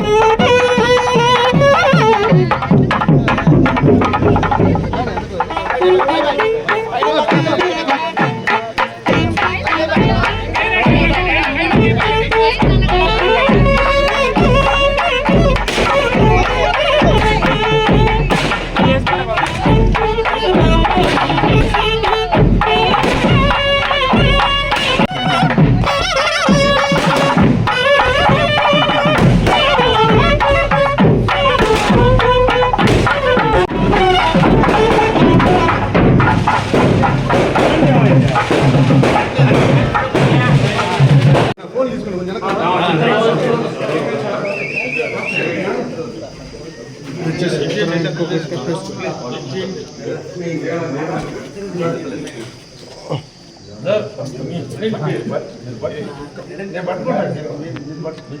Música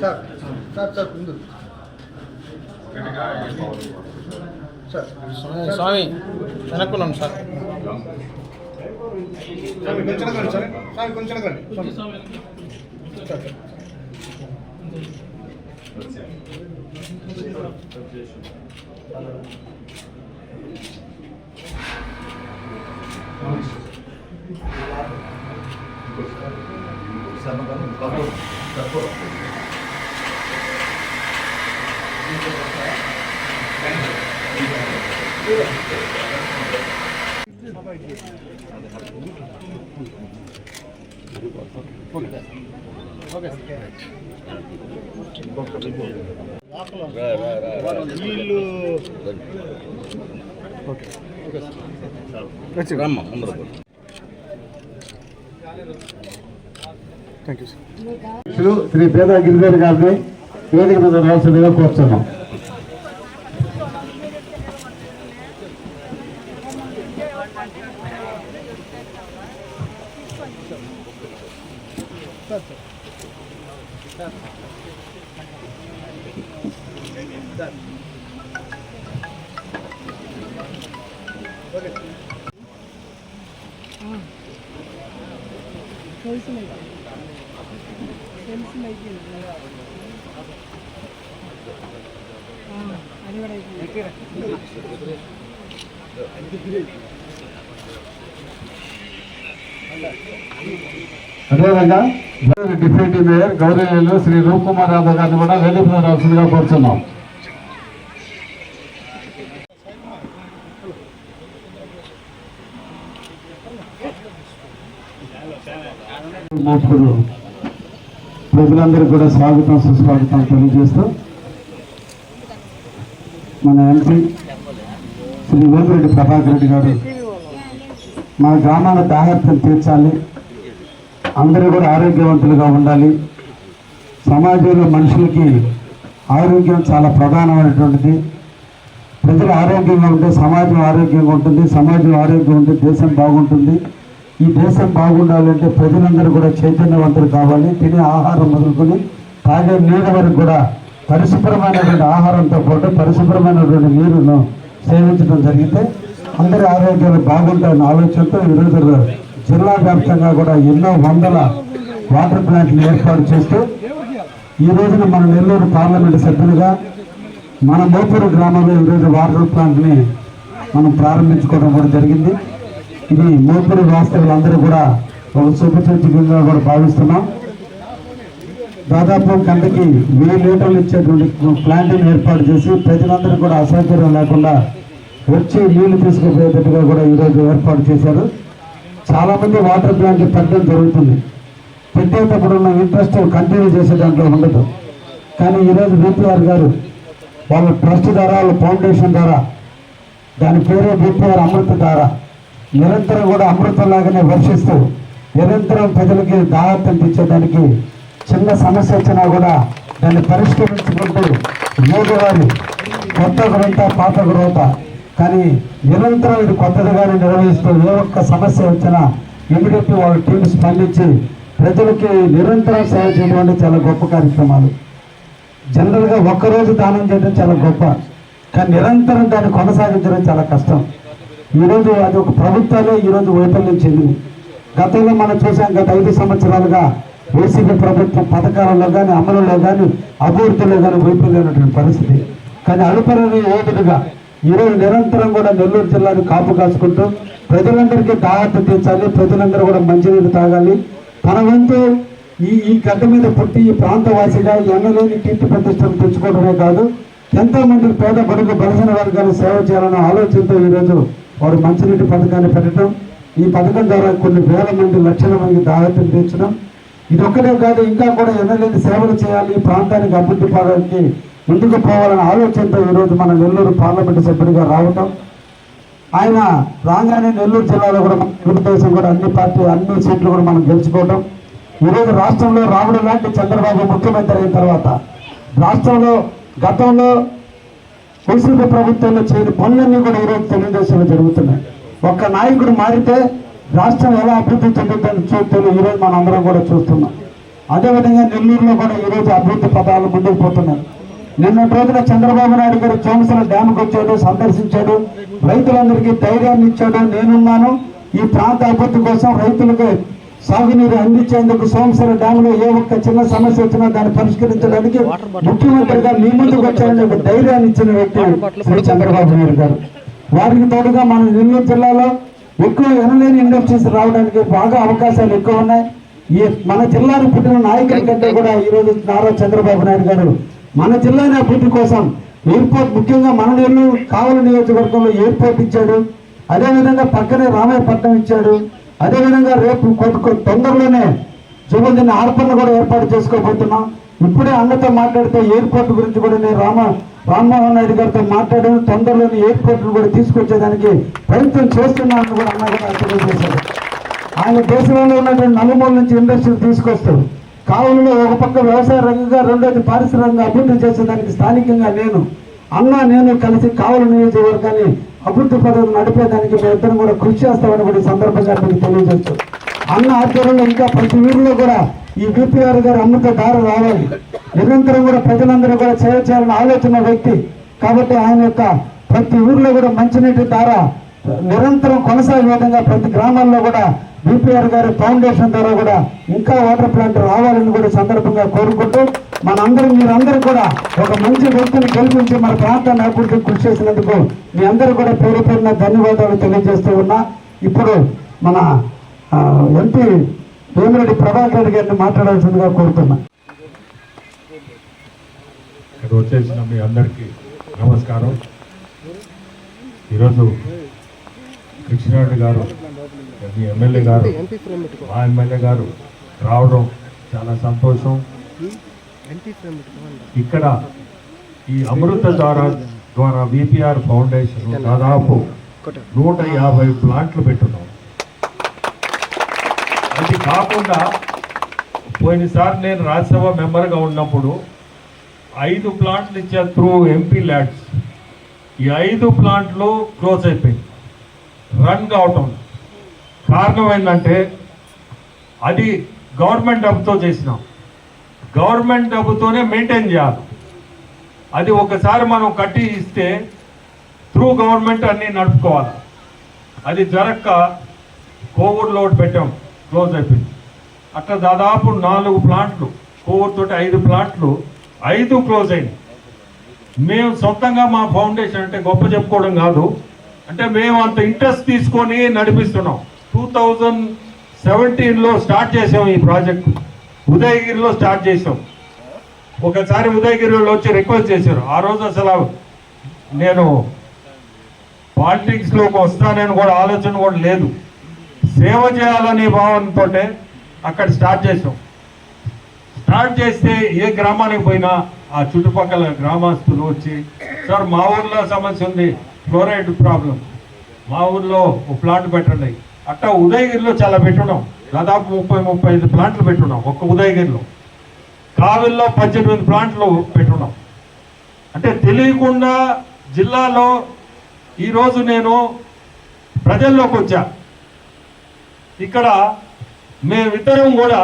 sir sir sir ముందు. Sir. స్వామి వెనక్కున్నాను సార్. కొంచెం సార్. కొంచెం sir. You sir Shri Shri పేద గిరిధర్ గారిని వేదిక మీద రావాల్సిందిగా కోరుతున్నాం. అది కూడా అయిపోయింది అదేవిధంగా డిప్యూటీ మేయర్ గౌరవనీయులు శ్రీ రూప్ కుమార్ యాదవ్ గారిని కూడా వేదిక మీద కోరుతున్నాం. ప్రజలందరికీ కూడా స్వాగతం సుస్వాగతం తెలియజేస్తూ మన ఎంపీ శ్రీ వేమిరెడ్డి ప్రభాకర్ రెడ్డి గారు మన గ్రామాల దాహత్యం తీర్చాలి. అందరూ కూడా ఆరోగ్యవంతులుగా ఉండాలి. సమాజంలో మనుషులకి ఆరోగ్యం చాలా ప్రధానమైనటువంటిది. ప్రజలు ఆరోగ్యంగా ఉంటే సమాజం ఆరోగ్యంగా ఉంటుంది సమాజం ఆరోగ్యం ఉంటే దేశం బాగుంటుంది. ఈ దేశం బాగుండాలంటే ప్రజలందరూ కూడా చైతన్యవంతులు కావాలి తినే ఆహారం మొదలుకొని తాగే నీళ్ళ వరకు కూడా పరిశుభ్రమైనటువంటి ఆహారంతో పాటు పరిశుభ్రమైనటువంటి నీరును సేవించడం జరిగితే అందరి ఆరోగ్యాలు బాగుంటాయన్న ఆలోచనతో ఈరోజు జిల్లా వ్యాప్తంగా కూడా ఎన్నో వందల వాటర్ ప్లాంట్లు ఏర్పాటు చేస్తూ ఈ రోజున మన నెల్లూరు పార్లమెంటు సభ్యులుగా మన మోపూరు గ్రామంలో ఈరోజు వాటర్ ప్లాంట్ని మనం ప్రారంభించుకోవడం కూడా జరిగింది. ఇది మోపూరు వాస్తవులందరూ కూడా ఒక శుభసూచకంగా కూడా భావిస్తున్నాం. దాదాపు గంటకి వెయ్యి లీటర్లు ఇచ్చేటువంటి ప్లాంట్ని ఏర్పాటు చేసి ప్రజలందరూ కూడా అసౌకర్యం లేకుండా వచ్చి నీళ్ళు తీసుకుపోయేటట్టుగా కూడా ఈరోజు ఏర్పాటు చేశారు. చాలామంది వాటర్ ప్లాంట్ పెట్టడం జరుగుతుంది. పెట్టేటప్పుడు ఉన్న ఇంట్రెస్ట్ కంటిన్యూ చేసే దాంట్లో ఉండదు. కానీ ఈరోజు బీపీఆర్ గారు వాళ్ళ ట్రస్ట్ ద్వారా వాళ్ళ ఫౌండేషన్ ద్వారా దాని పేరే బీపీఆర్ అమృత ధార నిరంతరం కూడా అమృతం లాగానే వర్షిస్తూ నిరంతరం ప్రజలకి దాహత్యం తెచ్చేదానికి చిన్న సమస్య వచ్చినా కూడా దాన్ని పరిష్కరించుకుంటూ రోజువారి కొత్త గ్రంథ పాత గ్రోత కానీ నిరంతరం ఇది కొత్తదిగానే నిర్వహిస్తూ ఏ ఒక్క సమస్య వచ్చినా ఇమీడియట్లీ వాళ్ళ టీం స్పందించి ప్రజలకి నిరంతరం సేవ చేయడం అంటే చాలా గొప్ప కార్యక్రమాలు. జనరల్గా ఒక్కరోజు దానం చేయడం చాలా గొప్ప కానీ నిరంతరం దాన్ని కొనసాగించడం చాలా కష్టం. ఈరోజు అది ఒక ప్రభుత్వాలే ఈరోజు వైఫల్యం చెందింది. గతంలో మనం చూసాం గత ఐదు సంవత్సరాలుగా ఏసీబీ ప్రభుత్వం పథకాలలో కానీ అమలులో కానీ అభివృద్ధిలో కానీ వైఫల్యమైనటువంటి పరిస్థితి. కానీ అడుపరని విధంగా ఈరోజు నిరంతరం కూడా నెల్లూరు జిల్లాని కాపు కాసుకుంటూ ప్రజలందరికీ దాహత తీర్చాలి ప్రజలందరూ కూడా మంచినీరు తాగాలి. తన వంతు ఈ ఈ గడ్డ మీద పుట్టి ఈ ప్రాంతవాసిగా ఎన్నలేని కీర్తి ప్రతిష్టలు తెచ్చుకోవడమే కాదు ఎంతో మంది పేద బడుగు బలసిన వర్గాన్ని సేవ చేయాలన్న ఆలోచనతో ఈరోజు వారు మంచినీటి పథకాన్ని పెట్టడం ఈ పథకం ద్వారా కొన్ని వేల మంది లక్షల మంది దాహతం తీర్చడం. ఇది ఒక్కటే కాదు ఇంకా కూడా ఎన్నలేని సేవలు చేయాలి ప్రాంతానికి అభివృద్ధి పడడానికి ముందుకు పోవాలనే ఆలోచనతో ఈరోజు మన నెల్లూరు పార్లమెంటు సభ్యుడిగా రావటం. ఆయన రాగానే నెల్లూరు జిల్లాలో కూడా తెలుగుదేశం కూడా అన్ని పార్టీ అన్ని సీట్లు కూడా మనం గెలుచుకోవటం. ఈరోజు రాష్ట్రంలో రాముడు లాంటి చంద్రబాబు ముఖ్యమంత్రి అయిన తర్వాత రాష్ట్రంలో గతంలో వైసీపీ ప్రభుత్వంలో చేయని పనులన్నీ కూడా ఈరోజు తెలుగుదేశంలో జరుగుతున్నాయి. ఒక్క నాయకుడు మారితే రాష్ట్రం ఎలా అభివృద్ధి చెందుతుందని చూస్తున్న ఈరోజు మనం అందరం కూడా చూస్తున్నాం. అదేవిధంగా నెల్లూరులో కూడా ఈరోజు అభివృద్ధి పదాలు ముందుకు పోతున్నాయి. నిన్న రోజున చంద్రబాబు నాయుడు గారు చోమసల డ్యామ్కి వచ్చాడు సందర్శించాడు రైతులందరికీ ధైర్యాన్ని ఇచ్చాడు. నేనున్నాను. ఈ ప్రాంత అభివృద్ధి కోసం రైతులకు సాగునీరు అందించేందుకు సోమసర డ్యామ్లో ఏ ఒక్క చిన్న సమస్య వచ్చినా దాన్ని పరిష్కరించడానికి ముఖ్యమంత్రిగా మీ ముందుకు వచ్చారని ఒక ధైర్యాన్ని ఇచ్చిన వ్యక్తి శ్రీ చంద్రబాబు నాయుడు గారు. వారికి తోడుగా మన నెల్లూరు జిల్లాలో ఎక్కువ ఎనలేని ఇండస్ట్రీస్ రావడానికి బాగా అవకాశాలు ఎక్కువ ఉన్నాయి. ఈ మన జిల్లాను పుట్టిన నాయకుల కంటే కూడా ఈ రోజు నారా చంద్రబాబు నాయుడు గారు మన జిల్లాని అభివృద్ధి కోసం ఎయిర్పోర్ట్ ముఖ్యంగా మన నెల్లూరు కావలి నియోజకవర్గంలో ఎయిర్పోర్ట్ ఇచ్చాడు. అదేవిధంగా పక్కనే రామాయపట్నం ఇచ్చాడు. అదేవిధంగా రేపు కొద్ది కొద్ది తొందరలోనే జుబుల్దిని ఆర్పణ కూడా ఏర్పాటు చేసుకోబోతున్నాం. ఇప్పుడే అన్నతో మాట్లాడితే ఎయిర్పోర్ట్ గురించి కూడా నేను రామ రామ్మోహన్ నాయుడు గారితో మాట్లాడాను. తొందరలోనే ఎయిర్పోర్ట్ను కూడా తీసుకొచ్చేదానికి ప్రయత్నం చేస్తున్నానని కూడా అన్న కూడా చేశారు ఆయన దేశంలో ఉన్నటువంటి నలుమూల నుంచి ఇండస్ట్రీలు తీసుకొస్తారు కావున ఒక పక్క వ్యవసాయ రంగంగా రెండోది పారిశ్రామిక అభివృద్ధి చేసేదానికి స్థానికంగా నేను అన్న నేను కలిసి కావలి నియోజకవర్గాన్ని అభివృద్ధి పదవి నడిపేదానికి మేము ఇద్దరం కూడా కృషి చేస్తామని కూడా ఈ సందర్భంగా మీకు తెలియజేస్తూ అన్న ఆధ్వర్యంలో ఇంకా ప్రతి ఊరిలో కూడా ఈ బీపీఆర్ గారు అమృత దారి రావాలి. నిరంతరం కూడా ప్రజలందరూ కూడా సేవ చేయాలని ఆలోచన వ్యక్తి కాబట్టి ఆయన యొక్క ప్రతి ఊర్లో కూడా మంచినీటి ధార నిరంతరం కొనసాగే విధంగా ప్రతి గ్రామాల్లో కూడా బీపీఆర్ గారి ఫౌండేషన్ ద్వారా కూడా ఇంకా వాటర్ ప్లాంట్ రావాలని కూడా సందర్భంగా కోరుకుంటూ మనందరం మీరందరూ కూడా ఒక మంచి వ్యక్తిని గెలిపించి మన ప్రాంతాన్ని అభివృద్ధి కృషి చేసినందుకు మీ అందరూ కూడా పేరు పేరున ధన్యవాదాలు తెలియజేస్తూ ఉన్నా. ఇప్పుడు మన ఎంపీ వేమిరెడ్డి ప్రభాకర్ రెడ్డి గారిని మాట్లాడాల్సిందిగా కోరుతున్నా. ఇక్కడ వచ్చేసిన మీ అందరికీ నమస్కారం. ఈరోజు కృష్ణారెడ్డి గారు మీ ఎమ్మెల్యే గారు మా ఎమ్మెల్యే గారు రావడం చాలా సంతోషం. ఇక్కడ ఈ అమృత ద్వారా ద్వారా విపిఆర్ ఫౌండేషన్ దాదాపు నూట యాభై ప్లాంట్లు పెట్టున్నాం. అది కాకుండా పోయినసారి నేను రాజ్యసభ మెంబర్గా ఉన్నప్పుడు ఐదు ప్లాంట్లు ఇచ్చా త్రూ ఎంపీ ల్యాడ్స్ ఈ ఐదు ప్లాంట్లు క్లోజ్ అయిపోయింది. రన్ కావటం కారణం ఏంటంటే అది గవర్నమెంట్ డబ్బుతో చేసినాం. గవర్నమెంట్ డబ్బుతోనే మెయింటైన్ చేయాలి. అది ఒకసారి మనం కట్టి ఇస్తే త్రూ గవర్నమెంట్ అన్నీ నడుపుకోవాలి. అది జరక్క కోవూరులో లోడ్ పెట్టాం క్లోజ్ అయిపోయింది. అట్లా దాదాపు నాలుగు ప్లాంట్లు కోవూరుతోటి ఐదు ప్లాంట్లు ఐదు క్లోజ్ అయింది మేము సొంతంగా మా ఫౌండేషన్ అంటే గొప్ప చెప్పుకోవడం కాదు. అంటే మేము అంత ఇంట్రెస్ట్ తీసుకొని నడిపిస్తున్నాం. టూ థౌజండ్ సెవెంటీన్లో స్టార్ట్ చేసాం ఈ ప్రాజెక్ట్. ఉదయగిరిలో స్టార్ట్ చేసాం ఒకసారి ఉదయగిరిలో వచ్చి రిక్వెస్ట్ చేశారు. ఆ రోజు అసలు నేను పాలిటిక్స్లోకి వస్తానని కూడా ఆలోచన కూడా లేదు. సేవ చేయాలనే భావనతో అక్కడ స్టార్ట్ చేసాం స్టార్ట్ చేస్తే ఏ గ్రామానికి పోయినా ఆ చుట్టుపక్కల గ్రామస్తులు వచ్చి సార్ మా ఊర్లో సమస్య ఉంది ఫ్లోరైడ్ ప్రాబ్లం. మా ఊర్లో ఒక ప్లాట్ పెట్టండి. అట్టా ఉదయగిరిలో చాలా పెట్టున్నాం. దాదాపు ముప్పై ముప్పై ఐదు ప్లాంట్లు పెట్టున్నాం ఒక్క ఉదయగిరిలో. కావెల్లో పద్దెనిమిది ప్లాంట్లు పెట్టున్నాం. అంటే తెలియకుండా జిల్లాలో ఈరోజు నేను ప్రజల్లోకి వచ్చా. ఇక్కడ మేమిద్దరం కూడా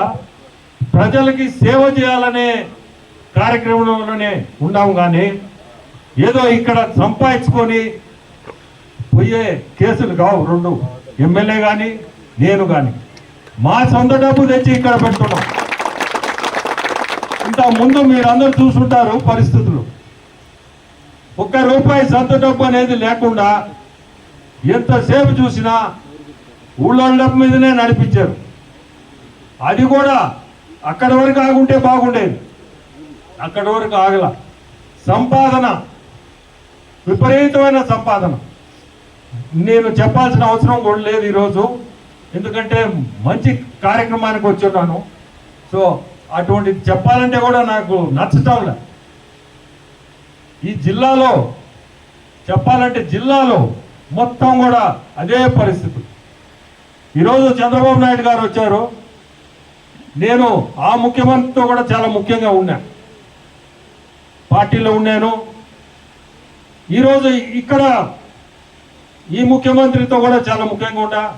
ప్రజలకి సేవ చేయాలనే కార్యక్రమంలోనే ఉన్నాము కానీ ఏదో ఇక్కడ సంపాదించుకొని పోయే కేసులు కావు రెండు. ఎమ్మెల్యే కానీ నేను కానీ మా సొంత డబ్బు తెచ్చి ఇక్కడ పెట్టుకున్నాం ఇంత ముందు మీరందరూ చూసుంటారు పరిస్థితులు. ఒక్క రూపాయి సొంత డబ్బు అనేది లేకుండా ఎంతసేపు చూసినా ఊళ్ళో డబ్బు మీదనే నడిపించారు. అది కూడా అక్కడి వరకు ఆగుంటే బాగుండేది. అక్కడి వరకు ఆగల. సంపాదన విపరీతమైన సంపాదన. నేను చెప్పాల్సిన అవసరం కూడా లేదు ఈరోజు. ఎందుకంటే మంచి కార్యక్రమానికి వచ్చున్నాను. సో అటువంటిది చెప్పాలంటే కూడా నాకు నచ్చటంలే. ఈ జిల్లాలో చెప్పాలంటే జిల్లాలో మొత్తం కూడా అదే పరిస్థితి. ఈరోజు చంద్రబాబు నాయుడు గారు వచ్చారు. నేను ఆ ముఖ్యమంత్రితో కూడా చాలా ముఖ్యంగా ఉన్నా. పార్టీలో ఉన్నాను. ఈరోజు ఇక్కడ ఈ ముఖ్యమంత్రితో కూడా చాలా ముఖ్యంగా ఉన్నా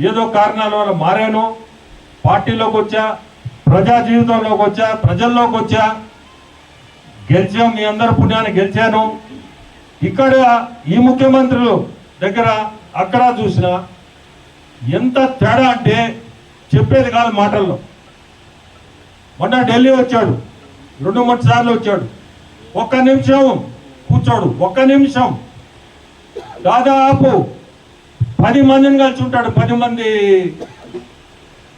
ఏదో కారణాల వల్ల మారాను. పార్టీలోకి వచ్చా ప్రజా జీవితంలోకి వచ్చా ప్రజల్లోకి వచ్చా. గెలిచాం మీ అందరి పుణ్యాన్ని గెలిచాను. ఇక్కడ ఈ ముఖ్యమంత్రులు దగ్గర అక్కడ చూసిన ఎంత తేడా అంటే చెప్పేది కాదు మాటల్లో. మొన్న ఢిల్లీ వచ్చాడు. రెండు మూడు సార్లు వచ్చాడు. ఒక్క నిమిషం కూర్చోడు. ఒక్క నిమిషం దాదాపు పది మందిని కలిసి ఉంటాడు పది మంది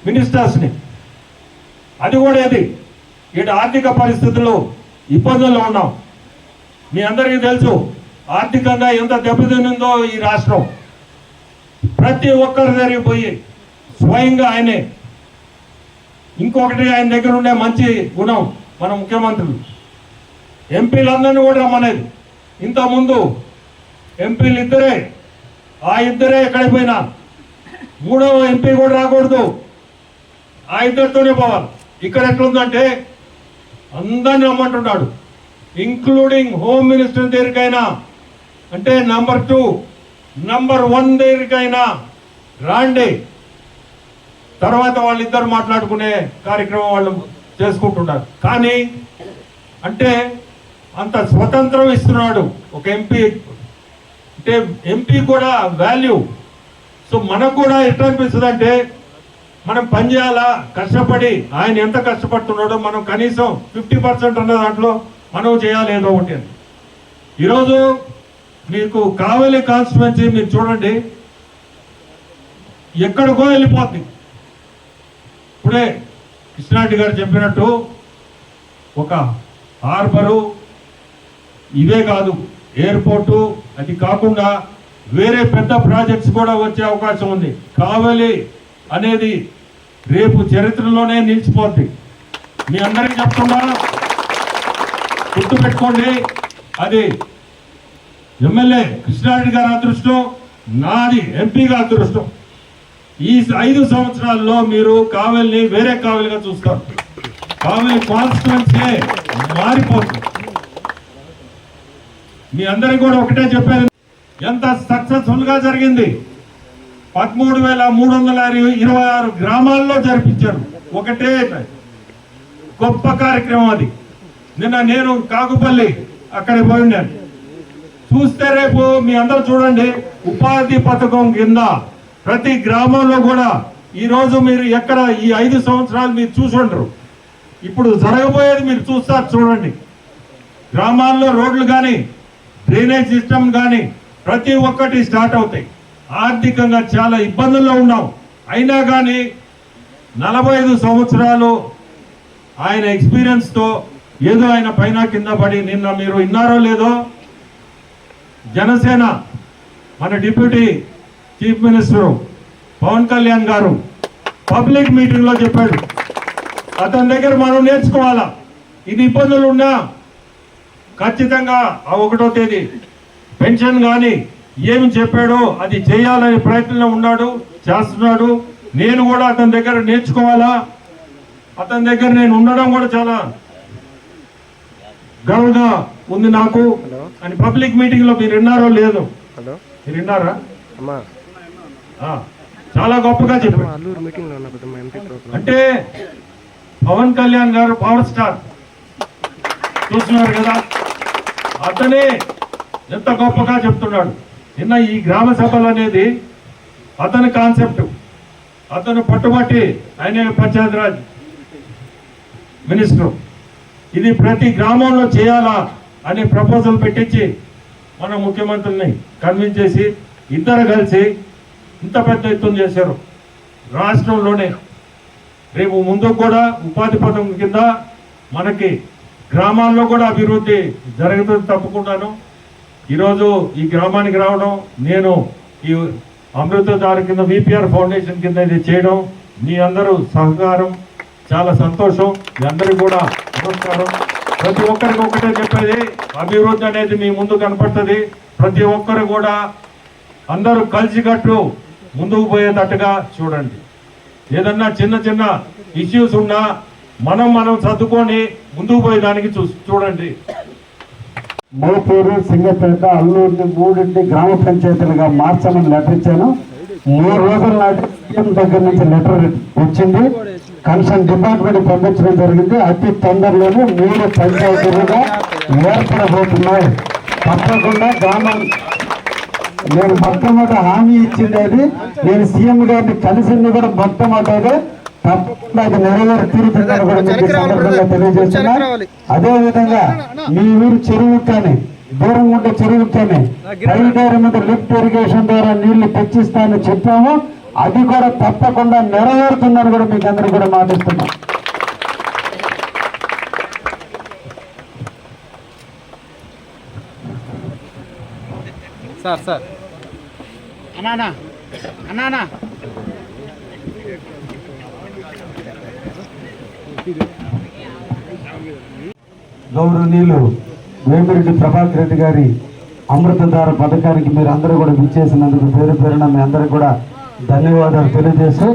మినిస్టర్స్ని అది కూడా ఇది. ఇటు ఆర్థిక పరిస్థితుల్లో ఇబ్బందుల్లో ఉన్నాం. మీ అందరికీ తెలుసు ఆర్థికంగా ఎంత దెబ్బతినిందో ఈ రాష్ట్రం. ప్రతి ఒక్కరి జరిగిపోయి స్వయంగా ఆయనే. ఇంకొకటి ఆయన దగ్గర ఉండే మంచి గుణం మన ముఖ్యమంత్రులు. ఎంపీలందరినీ కూడా రమ్మనేది. ఇంతకుముందు ఎంపీలు ఇద్దరే. ఆ ఇద్దరే ఎక్కడైపోయినా మూడవ ఎంపీ కూడా రాకూడదు. ఆ ఇద్దరితోనే పోవాలి. ఇక్కడ ఎట్లుందంటే అందరిని రమ్మంటున్నాడు. ఇంక్లూడింగ్ హోమ్ మినిస్టర్ దగ్గరికైనా అంటే నంబర్ టూ నంబర్ వన్ దగ్గరికైనా రాండి. తర్వాత వాళ్ళిద్దరు మాట్లాడుకునే కార్యక్రమం వాళ్ళు చేసుకుంటున్నారు. కానీ అంటే అంత స్వతంత్రం ఇస్తున్నాడు ఒక ఎంపీ అంటే ఎంపీ కూడా వాల్యూ సో మనకు కూడా ఎట్లా అనిపిస్తుంది అంటే మనం పని చేయాలా కష్టపడి ఆయన ఎంత కష్టపడుతున్నాడో మనం కనీసం ఫిఫ్టీ పర్సెంట్ అన్న దాంట్లో మనం చేయాలి ఏదో ఒకటి అని. ఈరోజు మీకు కావలి కాన్స్టిట్యున్సీ మీరు చూడండి. ఎక్కడికో వెళ్ళిపోతుంది ఇప్పుడే కృష్ణారెడ్డి గారు చెప్పినట్టు ఒక హార్బరు ఇవే కాదు ఎయిర్పోర్టు అది కాకుండా వేరే పెద్ద ప్రాజెక్ట్స్ కూడా వచ్చే అవకాశం ఉంది. కావలి అనేది రేపు చరిత్రలోనే నిలిచిపోద్ది. మీ అందరికీ చెప్తున్నా గుర్తుపెట్టుకోండి అది ఎమ్మెల్యే కృష్ణారెడ్డి గారి అదృష్టం నాది ఎంపీగా అదృష్టం. ఈ ఐదు సంవత్సరాల్లో మీరు కావలిని వేరే కావలిగా చూస్తారు. కావలి కాన్స్టిట్యున్సీ మారిపోతుంది. మీ అందరికి కూడా ఒకటే చెప్పాను ఎంత సక్సెస్ఫుల్గా జరిగింది. పదమూడు వేల మూడు వందల ఇరవై ఆరు గ్రామాల్లో జరిపించారు. ఒకటే గొప్ప కార్యక్రమం అది. నిన్న నేను కాకుపల్లి అక్కడికి పోయి చూస్తే రేపు మీ అందరు చూడండి ఉపాధి పథకం కింద ప్రతి గ్రామంలో కూడా ఈరోజు మీరు ఎక్కడ ఈ ఐదు సంవత్సరాలు మీరు చూసుండరు ఇప్పుడు జరగబోయేది మీరు చూస్తారు చూడండి. గ్రామాల్లో రోడ్లు కానీ డ్రైనేజ్ సిస్టమ్ కానీ ప్రతి ఒక్కటి స్టార్ట్ అవుతాయి. ఆర్థికంగా చాలా ఇబ్బందుల్లో ఉన్నాం. అయినా కానీ నలభై ఐదు సంవత్సరాలు ఆయన ఎక్స్పీరియన్స్తో ఏదో ఆయన పైన కింద పడి నిన్న మీరు విన్నారో లేదో జనసేన మన deputy chief minister Pawan Kalyan గారు పబ్లిక్ మీటింగ్లో చెప్పాడు. అతని దగ్గర మనం నేర్చుకోవాలా? ఇది ఇబ్బందులు ఉన్నా ఖచ్చితంగా ఆ ఒకటో తేదీ. పెన్షన్ కానీ ఏమి చెప్పాడో అది చేయాలనే ప్రయత్నంలో ఉన్నాడు చేస్తున్నాడు. నేను కూడా అతని దగ్గర నేర్చుకోవాలా? అతని దగ్గర నేను ఉండడం కూడా చాలా గర్వంగా ఉంది నాకు. అని పబ్లిక్ మీటింగ్లో మీరు విన్నారో లేదు? మీరు విన్నారా? చాలా గొప్పగా చెప్పారు. అంటే పవన్ కళ్యాణ్ గారు పవర్ స్టార్. చూస్తున్నారు కదా? అతనే ఎంత గొప్పగా చెప్తున్నాడు. నిన్న ఈ గ్రామ సభలు అనేది అతని కాన్సెప్ట్. అతను పట్టుబట్టి ఆయన పంచాయతీరాజ్ మినిస్టర్. ఇది ప్రతి గ్రామంలో చేయాలా అనే ప్రపోజల్ పెట్టించి మన ముఖ్యమంత్రిని కన్విన్స్ చేసి ఇద్దరు కలిసి ఇంత పెద్ద ఎత్తున చేశారు. రాష్ట్రంలోనే. రేపు ముందు కూడా ఉపాధి పథకం కింద మనకి గ్రామాల్లో కూడా అభివృద్ధి జరుగుతుంది తప్పకుండాను. ఈరోజు ఈ గ్రామానికి రావడం నేను ఈ అమృతధార కింద విపిఆర్ ఫౌండేషన్ కింద ఇది చేయడం మీ అందరూ సహకారం చాలా సంతోషం మీ అందరికీ కూడా నమస్కారం. ప్రతి ఒక్కరికి ఒకటే చెప్పేది అభివృద్ధి అనేది మీ ముందు కనపడుతుంది. ప్రతి ఒక్కరు కూడా అందరూ కలిసికట్టు ముందుకు పోయేటట్టుగా చూడండి. ఏదన్నా చిన్న చిన్న ఇష్యూస్ ఉన్నా మనం మనం సర్దుకొని ముందుకు పోయేదానికి చూ చూడండి. మోపూరు సింగపేట అల్లూరిని మూడింటి గ్రామ పంచాయతీలుగా మార్చమని లెటర్ ఇచ్చాను. మూడు రోజుల నాటి సీఎం దగ్గర నుంచి లెటర్ వచ్చింది. కన్సర్న్ డిపార్ట్మెంట్ పంపించడం జరిగింది. అతి తొందరలోనే మూడు పంచాయతీలుగా ఏర్పడబోతున్నాయి. తప్పకుండా గ్రామం నేను మొట్టమొదటి హామీ ఇచ్చింది అది. నేను సీఎం గారిని కలిసింది కూడా మొట్టమొదటి తప్పకుండా అది నెరవేరు తీరుతుందని కూడా మీకు ఈ సందర్భంగా తెలియజేస్తున్నా. అదే విధంగా మీ ఊరు చెరువు కానీ దూరం ఉండే చెరువు కానీ పైదారి మీద లిఫ్ట్ ఇరిగేషన్ ద్వారా నీళ్ళు తెచ్చిస్తానని చెప్పాము. అది కూడా తప్పకుండా నెరవేరుతుందని కూడా మీకు అందరూ కూడా మాటిస్తున్నాం. Sir sir. అన్నా అన్నా. గౌరవనీయులు వేమిరెడ్డి ప్రభాకర్ రెడ్డి గారి అమృతధార పథకానికి మీరు అందరూ కూడా విచ్చేసినందుకు పేరు పేరున మీ అందరూ కూడా ధన్యవాదాలు తెలియజేస్తూ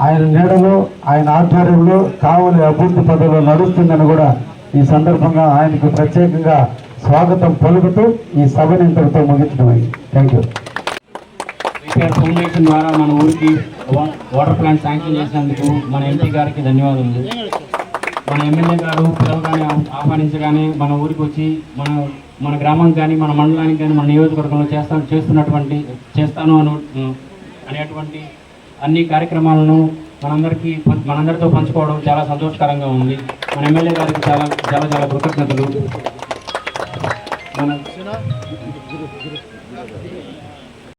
ఆయన నీడలో ఆయన ఆధ్వర్యంలో కావలి అభివృద్ధి పదవిలో నడుస్తుందని కూడా ఈ సందర్భంగా ఆయనకు ప్రత్యేకంగా స్వాగతం పలుకుతూ ఈ సభని ఇంతటితో ముగించడం థ్యాంక్ యూ విపిఆర్ ఫౌండేషన్ ద్వారా మన ఊరికి వా- వాటర్ ప్లాంట్ శాంక్షన్ చేసినందుకు మన ఎంపీ గారికి ధన్యవాదాలు మన ఎమ్మెల్యే గారు పిలవగానే ఆహ్వానించగానే మన ఊరికి వచ్చి మన మన గ్రామం కానీ మన మండలానికి కానీ మన నియోజకవర్గంలో చేస్తా చేస్తున్నటువంటి చేస్తాను అను అనేటువంటి అన్ని కార్యక్రమాలను మనందరికీ మనందరితో పంచుకోవడం చాలా సంతోషకరంగా ఉంది. మన ఎమ్మెల్యే గారికి చాలా చాలా చాలా కృతజ్ఞతలు. మన